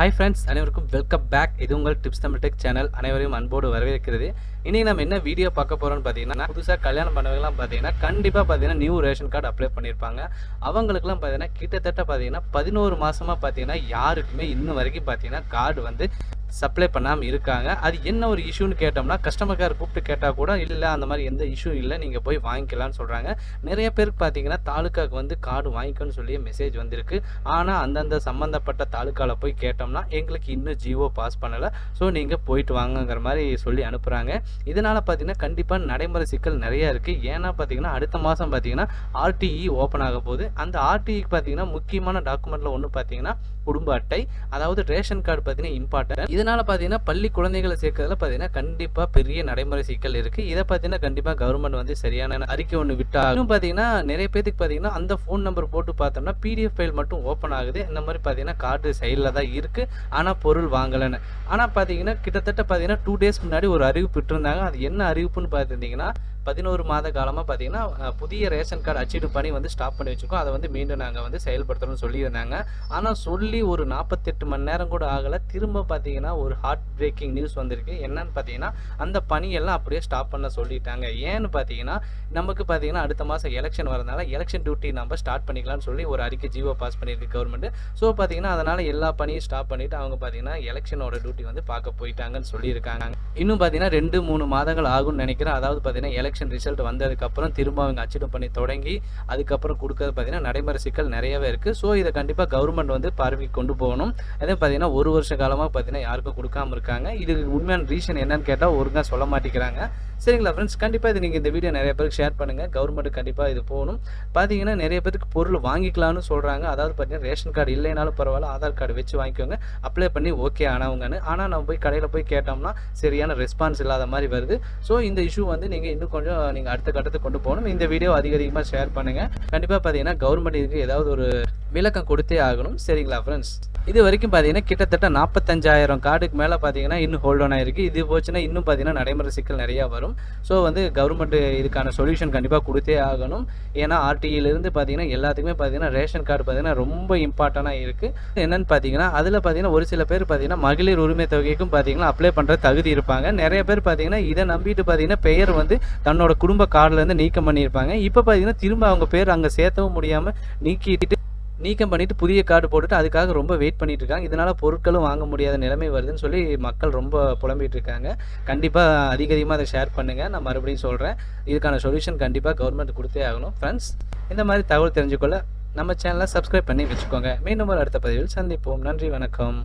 Hi friends அனைவருக்கும் welcome back இது உங்கள் டிப்ஸ் தமிழ் டெக் சேனல் அனைவரையும் அன்போடு வரவேற்கிறது. இன்றைக்கி நம்ம என்ன வீடியோ பார்க்க போகிறோம்னு பார்த்தீங்கன்னா புதுசாக கல்யாணம் பண்ணவங்கலாம் பார்த்தீங்கன்னா கண்டிப்பாக பார்த்தீங்கன்னா நியூ ரேஷன் கார்டு அப்ளை பண்ணியிருப்பாங்க அவங்களுக்குலாம் பார்த்தீங்கன்னா கிட்டத்தட்ட பார்த்தீங்கன்னா பதினோரு மாதமாக பார்த்தீங்கன்னா யாருக்குமே இன்னும் வரைக்கும் பார்த்தீங்கன்னா கார்டு வந்து சப்ளை பண்ணாமல் இருக்காங்க. அது என்ன ஒரு இஷ்யூன்னு கேட்டோம்னா கஸ்டமர் கேர் கூப்பிட்டு கேட்டால் கூட இல்லை அந்த மாதிரி எந்த இஷ்யூ இல்லை. நீங்கள் போய் வாங்கிக்கலாம்னு சொல்கிறாங்க நிறைய பேருக்கு பார்த்தீங்கன்னா தாலுக்காவுக்கு வந்து கார்டு வாங்கிக்கணும்னு சொல்லி மெசேஜ் வந்திருக்கு. ஆனால் அந்தந்த சம்மந்தப்பட்ட தாலுக்காவில் போய் கேட்டோம்னா எங்களுக்கு இன்னும் ஜியோ பாஸ் பண்ணலை. ஸோ நீங்கள் போயிட்டு வாங்கங்கிற மாதிரி சொல்லி அனுப்புகிறாங்க இதனால் பார்த்தீங்கன்னா கண்டிப்பாக நடைமுறை சிக்கல் நிறையா இருக்குது ஏன்னா பார்த்தீங்கன்னா அடுத்த மாதம் பார்த்தீங்கன்னா ஆர்டிஇ ஓப்பன் ஆக போகுது. அந்த ஆர்டிஇக்கு பார்த்தீங்கன்னா முக்கியமான டாக்குமெண்ட்டில் ஒன்று பார்த்தீங்கன்னா குடும்ப அட்டை. அதாவது ரேஷன் கார்டு பார்த்தீங்கன்னா இம்பார்ட்டன்ட் இதனால் பார்த்தீங்கன்னா பள்ளி குழந்தைகளை சேர்க்கறதுல பார்த்தீங்கன்னா கண்டிப்பாக பெரிய நடைமுறை சிக்கல் இருக்குது இதை பார்த்தீங்கன்னா கண்டிப்பாக கவர்மெண்ட் வந்து சரியான அறிக்கை ஒன்று விட்டா இன்னும் பார்த்தீங்கன்னா நிறைய பேத்துக்கு பார்த்தீங்கன்னா அந்த ஃபோன் நம்பர் போட்டு பார்த்தோம்னா பிடிஎஃப் ஃபைல் மட்டும் ஓப்பன் ஆகுது. இந்த மாதிரி பார்த்தீங்கன்னா கார்டு சைடில் தான் இருக்குது ஆனால் பொருள் வாங்கலைன்னு. ஆனால் பார்த்தீங்கன்னா கிட்டத்தட்ட பார்த்தீங்கன்னா டூ டேஸ் முன்னாடி ஒரு அறிவிப்பு விட்டுருந்தாங்க. அது என்ன அறிவிப்புன்னு பார்த்துருந்தீங்கன்னா பதினோரு மாத காலமாக பார்த்தீங்கன்னா புதிய ரேஷன் கார்டு அச்சீடு பண்ணி வந்து ஸ்டாப் பண்ணி வச்சுருக்கோம். அதை வந்து மீண்டும் நாங்கள் வந்து செயல்படுத்தணும்னு சொல்லியிருந்தாங்க. ஆனால் சொல்லி ஒரு நாற்பத்தெட்டு மணி நேரம் கூட ஆகலை. திரும்ப பார்த்தீங்கன்னா ஒரு ஹார்ட் பிரேக்கிங் நியூஸ் வந்திருக்கு. என்னன்னு பார்த்தீங்கன்னா அந்த பணியெல்லாம் அப்படியே ஸ்டாப் பண்ண சொல்லிட்டாங்க. ஏன்னு பார்த்தீங்கன்னா நமக்கு பார்த்தீங்கன்னா அடுத்த மாதம் எலெக்ஷன் வரதுனால எலெக்ஷன் டியூட்டி நம்ம ஸ்டார்ட் பண்ணிக்கலாம்னு சொல்லி ஒரு அறிக்கை ஜீவோ பாஸ் பண்ணியிருக்கு கவர்மெண்ட் ஸோ பார்த்தீங்கன்னா அதனால் எல்லா பணியும் ஸ்டாப் பண்ணிவிட்டு அவங்க பார்த்தீங்கன்னா எலெக்ஷனோட டியூட்டி வந்து பார்க்க போயிட்டாங்கன்னு சொல்லியிருக்காங்க. இன்னும் பார்த்தீங்கன்னா ரெண்டு மூணு மாதங்கள் ஆகும்னு நினைக்கிறேன். அதாவது பார்த்தீங்கன்னா எலெக்ஷன் ரிசல்ட் வந்ததுக்கப்புறம் திரும்ப அவங்க அச்சீவ் பண்ணி தொடங்கி அதுக்கப்புறம் கொடுக்கறது பார்த்தீங்கன்னா நடைமுறை சிக்கல் நிறையவே இருக்குது ஸோ இதை கண்டிப்பாக கவர்மெண்ட் வந்து பார்வைக்கு கொண்டு போகணும். அதே பார்த்தீங்கன்னா ஒரு வருஷ காலமாக பார்த்தீங்கன்னா யாருக்கும் கொடுக்காம இருக்காங்க. இதுக்கு உண்மையான ரீசன் என்னன்னு கேட்டால் ஒழுங்காக சொல்ல மாட்டேங்கிறாங்க. சரிங்களா ஃப்ரெண்ட்ஸ் கண்டிப்பாக இது நீங்கள் இந்த வீடியோ நிறைய பேருக்கு ஷேர் பண்ணுங்கள் கவர்மெண்ட் கண்டிப்பாக இது போகணும். பார்த்தீங்கன்னா நிறைய பேருக்கு பொருள் வாங்கிக்கலாம்னு சொல்கிறாங்க அதாவது பார்த்தீங்கன்னா ரேஷன் கார்டு இல்லைனாலும் பரவாயில்ல ஆதார் கார்டு வச்சு வாங்கிக்கோங்க. அப்ளை பண்ணி ஓகே ஆனவங்கன்னு. ஆனால் நம்ம போய் கடையில் போய் கேட்டோம்னா சரியான ரெஸ்பான்ஸ் இல்லாத மாதிரி வருது. ஸோ இந்த இஷ்யூ வந்து நீங்கள் இன்னும் கொஞ்சம் நீங்கள் அடுத்த கட்டத்துக்கு கொண்டு போகணும். இந்த வீடியோ அதிக அதிகமாக ஷேர் பண்ணுங்கள் கண்டிப்பாக பார்த்தீங்கன்னா கவர்மெண்ட் இதுக்கு ஏதாவது ஒரு விளக்கம் கொடுத்தே ஆகணும். சரிங்களா ஃப்ரெண்ட்ஸ் இது வரைக்கும் பார்த்தீங்கன்னா கிட்டத்தட்ட நாற்பத்தஞ்சாயிரம் கார்டுக்கு மேலே பார்த்தீங்கன்னா இன்னும் ஹோல்ட் ஆன் ஆயிருக்கு. இது போச்சுன்னா இன்னும் பார்த்தீங்கன்னா நடைமுறை சிக்கல் நிறையா வரும். ஸோ வந்து கவர்மெண்ட் இதுக்கான சொல்யூஷன் கண்டிப்பாக கொடுத்தே ஆகணும். ஏன்னா ஆர்டிஇலேருந்து பார்த்தீங்கன்னா எல்லாத்துக்குமே பார்த்தீங்கன்னா ரேஷன் கார்டு பார்த்தீங்கன்னா ரொம்ப இம்பார்ட்டண்ட்டாக இருக்குது என்னென்னு பார்த்தீங்கன்னா அதில் பார்த்தீங்கன்னா ஒரு சில பேர் பார்த்தீங்கன்னா மகளிர் உரிமை தொகைக்கும் பார்த்தீங்கன்னா அப்ளை பண்ணுற தகுதி இருப்பாங்க. நிறைய பேர் பார்த்தீங்கன்னா இதை நம்பிட்டு பார்த்தீங்கன்னா பெயர் வந்து தன்னோட குடும்ப கார்டுலேருந்து நீக்கம் பண்ணியிருப்பாங்க. இப்போ பார்த்தீங்கன்னா திரும்ப அவங்க பேர் அங்கே சேர்த்தவும் முடியாமல் நீக்கிட்டு நீக்கம் பண்ணிட்டு புதிய கார்டு போட்டுட்டு அதுக்காக ரொம்ப வெயிட் பண்ணிட்டு இருக்காங்க. இதனால பொருட்களும் வாங்க முடியாத நிலைமை வருதுன்னு சொல்லி மக்கள் ரொம்ப புலம்பிட்டு இருக்காங்க. கண்டிப்பாக அதிக அதிகமாக அதை ஷேர் பண்ணுங்க. நான் மறுபடியும் சொல்கிறேன் இதுக்கான சொல்யூஷன் கண்டிப்பாக கவர்மெண்ட் கொடுத்தே ஆகணும். ஃப்ரெண்ட்ஸ் இந்த மாதிரி தகவல் தெரிஞ்சுக்கொள்ள நம்ம சேனலை சப்ஸ்கிரைப் பண்ணி வச்சுக்கோங்க. மீண்டும் ஒரு அடுத்த பதிவில் சந்திப்போம். நன்றி வணக்கம்.